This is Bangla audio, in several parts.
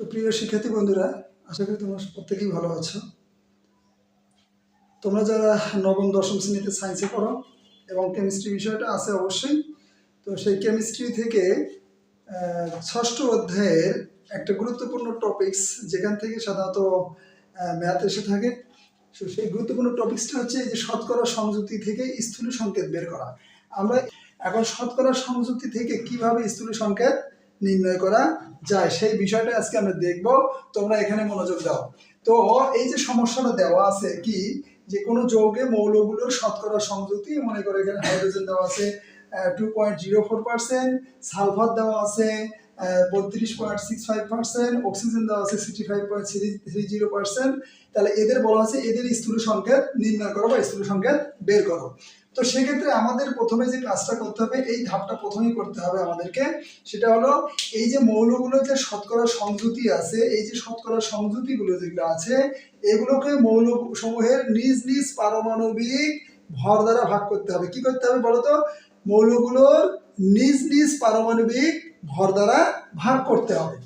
তো প্রিয় শিক্ষার্থী বন্ধুরা, আশা করি তোমরা প্রত্যেকেই ভালো আছো। তোমরা যারা নবম, দশম শ্রেণীতে সায়েন্সে পড়ো এবং কেমিস্ট্রি বিষয়টা আছে অবশ্যই, তো সেই কেমিস্ট্রি থেকে ষষ্ঠ অধ্যায়ের একটা গুরুত্বপূর্ণ টপিকস যেখান থেকে সাধারণত ম্যাথ এসে থাকে। তো সেই গুরুত্বপূর্ণ টপিকসটা হচ্ছে এই যে শতকরা সংযুক্তি থেকে স্থূল সংকেত বের করা। আমরা এখন শতকরা সংযুক্তি থেকে কীভাবে স্থূল সংকেত নির্ণয় করা যায়। সেই বিষয়টা আজকে আমরা দেখব। তোমরা এখানে মনোযোগ দাও। তো এই যে সমস্যাটা দেওয়া আছে কি, যে কোনো যৌগে মৌলগুলোর শতকরা সংযুক্তি, মনে করে এখানে হাইড্রোজেন দেওয়া আছে two point zero four percent sulphur দেওয়া আছে বত্রিশ point six five percent oxygen দেওয়া আছে sixty five point three three zero percent তাহলে এদের বলা আছে এদের স্থূল সংকেত নির্ণয় করো বা স্থূল সংকেত বের করো। তো সেক্ষেত্রে আমাদের প্রথমে যে কাজটা করতে হবে, এই ধাপটা প্রথমেই করতে হবে আমাদেরকে। সেটা হলো এই যে মৌলগুলো যে শতকরা সংযুতি আছে, এই যে শতকরা সংযুতিগুলো যেগুলো আছে, এগুলোকে মৌল সমূহের নিজ নিজ পারমাণবিক ভর দ্বারা ভাগ করতে হবে। কি করতে হবে বলতো? মৌলগুলোর নিজ নিজ পারমাণবিক ভর দ্বারা ভাগ করতে হবে।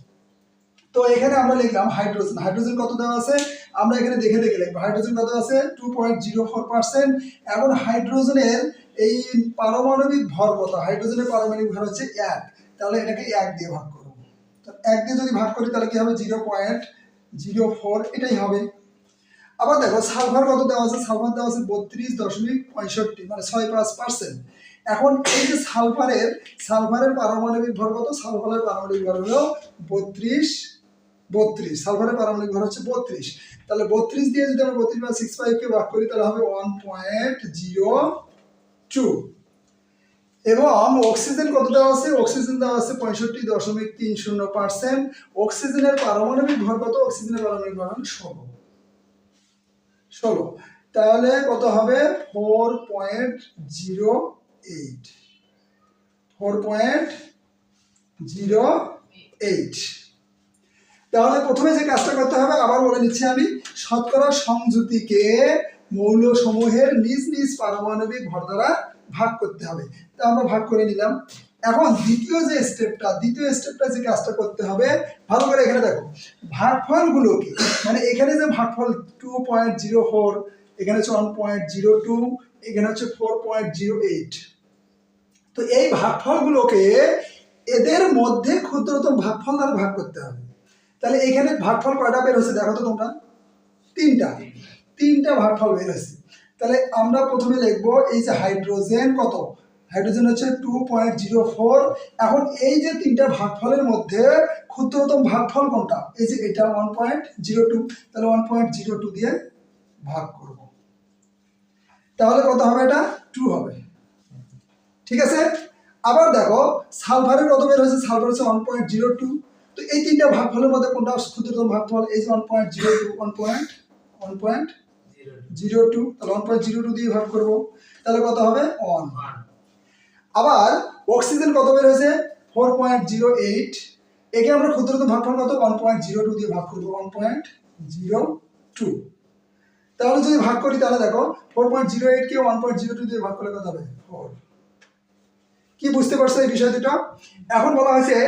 তো এখানে আমরা লিখলাম হাইড্রোজেন হাইড্রোজেন কত দেওয়া আছে? আমরা এখানে দেখে দেখে হাইড্রোজেন কত আছে two point zero four percent এখন হাইড্রোজেনের এই পারমাণবিক ভর কত হাইড্রোজেনের পারমাণবিক ভর হচ্ছে এক। তাহলে এটাকে এক দিয়ে ভাগ করব। এক দিয়ে যদি ভাগ করি, তাহলে কি হবে? জিরো পয়েন্ট জিরো ফোর এটাই হবে। আবার দেখো, সালফার কত দেওয়া আছে? সালফার দেওয়া আছে বত্রিশ দশমিক পঁয়ষট্টি মানে ছয় পাঁচ পার্সেন্ট এখন এই যে সালফারের সালফারের পারমাণবিক ভর কত? সালফারের পারমাণবিক ভর হলো বত্রিশ বত্রিশ। সালফারের পারমাণবিক ভর হচ্ছে বত্রিশ। তাহলে বত্রিশ দিয়ে যদি আমরা বত্রিশ বা সিক্স ফাইভকে ভাগ করি, তাহলে হবে ওয়ান পয়েন্ট জিরো টু এবং অক্সিজেন কত দেওয়া আছে? অক্সিজেন দেওয়া আছে পঁয়ষট্টি দশমিক তিন শূন্য পার্সেন্ট অক্সিজেনের পারমাণবিক ভর কত? অক্সিজেনের পারমাণবিক ভর ষোলো। ষোলো। তাহলে কত হবে? Four point zero eight four point zero eight তাহলে প্রথমে যে কাজটা করতে হবে, আবার বলে নিচ্ছি আমি, শতকরা সংযুতিকে মৌলসমূহের নিজ নিজ পারমাণবিক ভর দ্বারা ভাগ করতে হবে। তা আমরা ভাগ করে নিলাম। এখন দ্বিতীয় যে স্টেপটা দ্বিতীয় স্টেপটা যে কাজটা করতে হবে, ভালো করে এখানে দেখো, ভাগফলগুলোকে মানে এখানে যে ভাগফল টু পয়েন্ট জিরো ফোর এখানে হচ্ছে ওয়ান পয়েন্ট জিরো টু এখানে হচ্ছে ফোর পয়েন্ট জিরো এইট তো এই ভাগফলগুলোকে এদের মধ্যে ক্ষুদ্রতম ভাগফল দ্বারা ভাগ করতে হবে। তাহলে এখানে ভাগফল কয়টা বের হচ্ছে দেখো তো তোমরা? তিনটা। তিনটা ভাগফল বের হয়েছে। তাহলে আমরা প্রথমে লিখব এই যে হাইড্রোজেন কত? হাইড্রোজেন হচ্ছে টু পয়েন্ট জিরো ফোর এখন এই যে তিনটা ভাগফলের মধ্যে ক্ষুদ্রতম ভাগফল কোনটা? এই যে এটা ওয়ান পয়েন্ট জিরো টু তাহলে ওয়ান পয়েন্ট জিরো টু দিয়ে ভাগ করব। তাহলে কত হবে এটা? টু হবে। ঠিক আছে? আবার দেখো, সালফারের কত বের হয়েছে? সালফার হচ্ছে ওয়ান পয়েন্ট জিরো টু তো এই তিনটা ভাগফলের মধ্যে কোনটা ক্ষুদ্রতম ভাগফল? এই যে one point zero two one point one point zero two তাহলে ওয়ান পয়েন্ট জিরো টু দিয়ে ভাগ করব। তাহলে কত হবে? ওয়ান আবার অক্সিজেন কত বের হয়েছে? ফোর পয়েন্ট জিরো এইট একে আমরা ক্ষুদ্রতম ভাগফল কত? ওয়ান পয়েন্ট জিরো টু দিয়ে ভাগ করব ওয়ান পয়েন্ট জিরো টু তাহলে যদি ভাগ করি, তাহলে দেখো ফোর পয়েন্ট জিরো এইটকে ওয়ান পয়েন্ট জিরো টু দিয়ে ভাগ করলে কত হবে? ফোর কি বুঝতে পারছ এই বিষয় দুটো? এখন বলা হয়েছে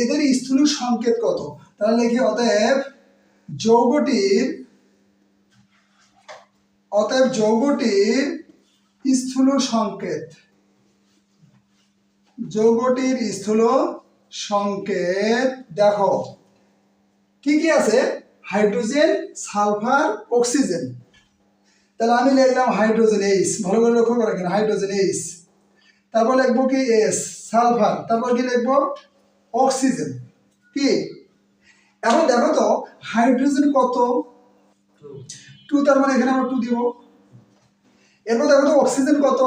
এদের স্থূল সংকেত কত? তাহলে লিখি, অতএব যৌগটির অতএব যৌগটির স্থূল সংকেত। যৌগটির স্থূল সংকেত, দেখো, কি কি আছে? Hydrogen, sulphur, oxygen. তাহলে আমি লিখলাম হাইড্রোজেন এইস ভালো করে লক্ষ্য করে হাইড্রোজেন এইস তারপর লিখব কি এস সালফার। তারপর কি লিখব? অক্সিজেন। কি? এখন দেখো তো হাইড্রোজেন কত? টু তার মানে এখানে আমরা টু দিব। এরপর দেখো তো অক্সিজেন কত?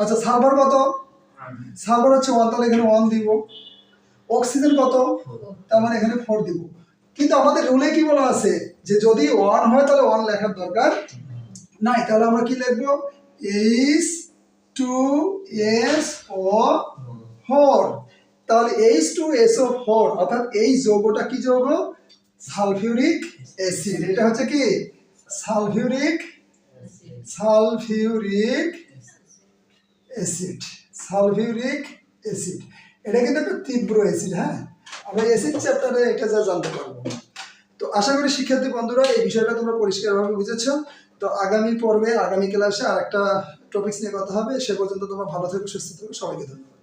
আচ্ছা সালফার কত? সালফার হচ্ছে ওয়ান তাহলে এখানে ওয়ান দিব। অক্সিজেন কত? তার মানে এখানে ফোর দিব। কিন্তু আমাদের রুলে কি বলা আছে? যে যদি ওয়ান হয় তাহলে ওয়ান লেখার দরকার নাই। তাহলে আমরা কি লিখব? H two S O four তাহলে H two S O four অর্থাৎ এই যৌগটা কি যৌগ? Sulphuric acid. এটা হচ্ছে কি? Sulphuric sulphuric acid. Sulphuric acid. এটা কিন্তু একটা তীব্র অ্যাসিড হ্যাঁ? আমরা এসিক চ্যাপ্টারে এটা যা জানতে পারব। তো আশা করি শিক্ষার্থী বন্ধুরা, এই বিষয়টা তোমরা পরিষ্কারভাবে বুঝেছ। তো আগামী পর্বে, আগামী ক্লাসে আর একটা টপিক্স নিয়ে কথা হবে। সে পর্যন্ত তোমরা ভালো থেকো, সুস্থ থেকো। সবাইকে ধন্যবাদ।